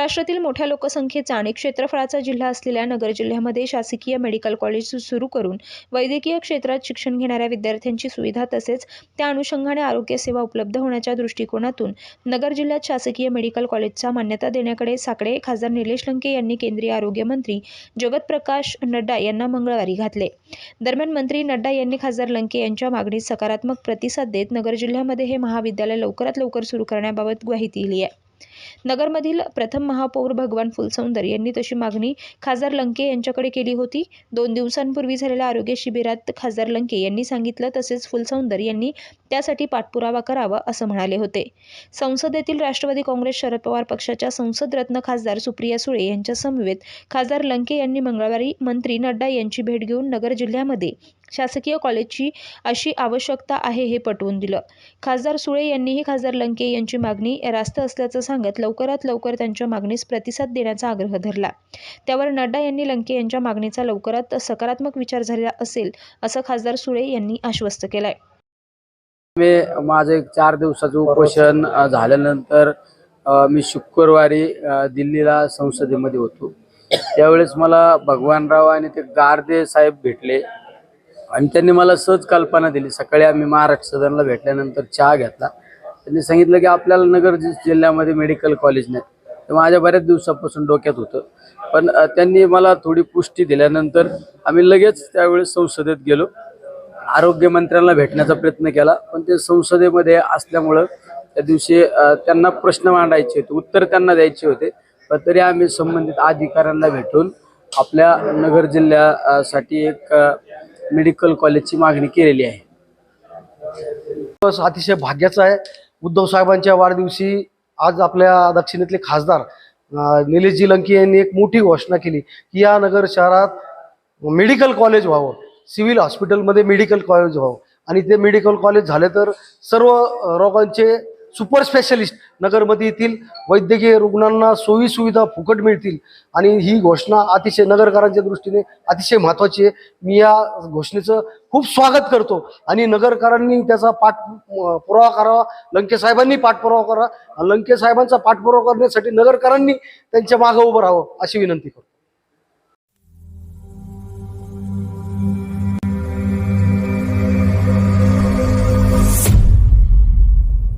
महाराष्ट्रातील मोठ्या लोकसंख्येचा आणि क्षेत्रफळाचा जिल्हा असलेल्या नगर जिल्ह्यामध्ये शासकीय मेडिकल कॉलेज सुरू करून वैद्यकीय क्षेत्रात शिक्षण घेणाऱ्या विद्यार्थ्यांची सुविधा तसेच त्या अनुषंगाने आरोग्य सेवा उपलब्ध होण्याच्या दृष्टिकोनातून नगर जिल्ह्यात शासकीय मेडिकल कॉलेजचा मान्यता देण्याकडे साकडे खासदार निलेश लंके यांनी केंद्रीय आरोग्यमंत्री जगत प्रकाश नड्डा यांना मंगळवारी घातले. दरम्यान मंत्री नड्डा यांनी खासदार लंके यांच्या मागणीस सकारात्मक प्रतिसाद देत नगर जिल्ह्यामध्ये हे महाविद्यालय लवकरात लवकर सुरू करण्याबाबत ग्वाही दिली आहे. नगरमधील प्रथम महापौर भगवान फुलसौंदर यांनी तशी मागणी खासदार लंके यांच्याकडे केली होती. दोन दिवसांपूर्वी झालेल्या आरोग्य शिबिरात खासदार लंके यांनी सांगितलं तसेच फुलसौंदर यांनी त्यासाठी पाठपुरावा करावा असं म्हणाले होते. संसदेतील राष्ट्रवादी काँग्रेस शरद पवार पक्षाच्या संसदरत्न खासदार सुप्रिया सुळे यांच्या समवेत खासदार लंके यांनी मंगळवारी मंत्री नड्डा यांची भेट घेऊन नगर जिल्ह्यामध्ये शासकीय कॉलेजची अशी आवश्यकता आहे हे पटवून दिलं. खासदार सुळे यांनीही खासदार लंके यांची मागणी रास्त असल्याचं सांगत लवकरात लवकर त्यांच्या मागणीस प्रतिसाद देण्याचा आग्रह धरला. त्यावर नड्डा यांनी लंके यांच्या मागणीचा लवकरात सकारात्मक विचार झाला असेल असं खासदार सुळे यांनी आश्वस्त केलंय. मी माझं एक चार दिवसाचं उपोषण झाल्यानंतर मी शुक्रवारी दिल्लीला संसदेमध्ये होतो. त्यावेळेस मला भगवानराव आणि ते गारदे साहेब भेटले आणि त्यांनी मला सहज कल्पना दिली. सकाळी आम्ही महाराष्ट्र सदनला भेटल्यानंतर चहा घेतला. त्यांनी सांगितलं की आपल्याला नगर जि- जिल्ह्यामध्ये मेडिकल कॉलेज नाही तर माझ्या बऱ्याच दिवसापासून डोक्यात होतं. पण त्यांनी मला थोडी पुष्टी दिल्यानंतर आम्ही लगेच त्यावेळेस संसदेत गेलो. आरोग्यमंत्र्यांना भेटण्याचा प्रयत्न केला पण ते संसदेमध्ये असल्यामुळं त्या दिवशी त्यांना प्रश्न मांडायचे होते उत्तर त्यांना द्यायचे होते. पण तरी आम्ही संबंधित अधिकाऱ्यांना भेटून आपल्या नगर जिल्ह्यासाठी एक मेडिकल कॉलेजची मागणी केलेली आहे. अतिशय भाग्याचा आहे. उद्धव साहेबांच्या वाढदिवशी आज आपल्या दक्षिणेतले खासदार निलेशजी लंके यांनी एक मोठी घोषणा केली की या नगर शहरात मेडिकल कॉलेज व्हावं सिव्हिल हॉस्पिटलमध्ये मेडिकल कॉलेज व्हावं. आणि ते मेडिकल कॉलेज झाले तर सर्व रोगांचे सुपर स्पेशलिस्ट नगरमध्ये येतील. वैद्यकीय रुग्णांना सोयी सुविधा फुकट मिळतील. आणि ही घोषणा अतिशय नगरकरांच्या दृष्टीने अतिशय महत्त्वाची आहे. मी या घोषणेचं खूप स्वागत करतो. आणि नगरकरांनी त्याचा पाठ पुरावा करावा. लंकेसाहेबांनी पाठपुरावा करावा. लंकेसाहेबांचा पाठपुरावा करण्यासाठी नगरकरांनी त्यांच्या मागं उभं राहावं अशी विनंती करतो.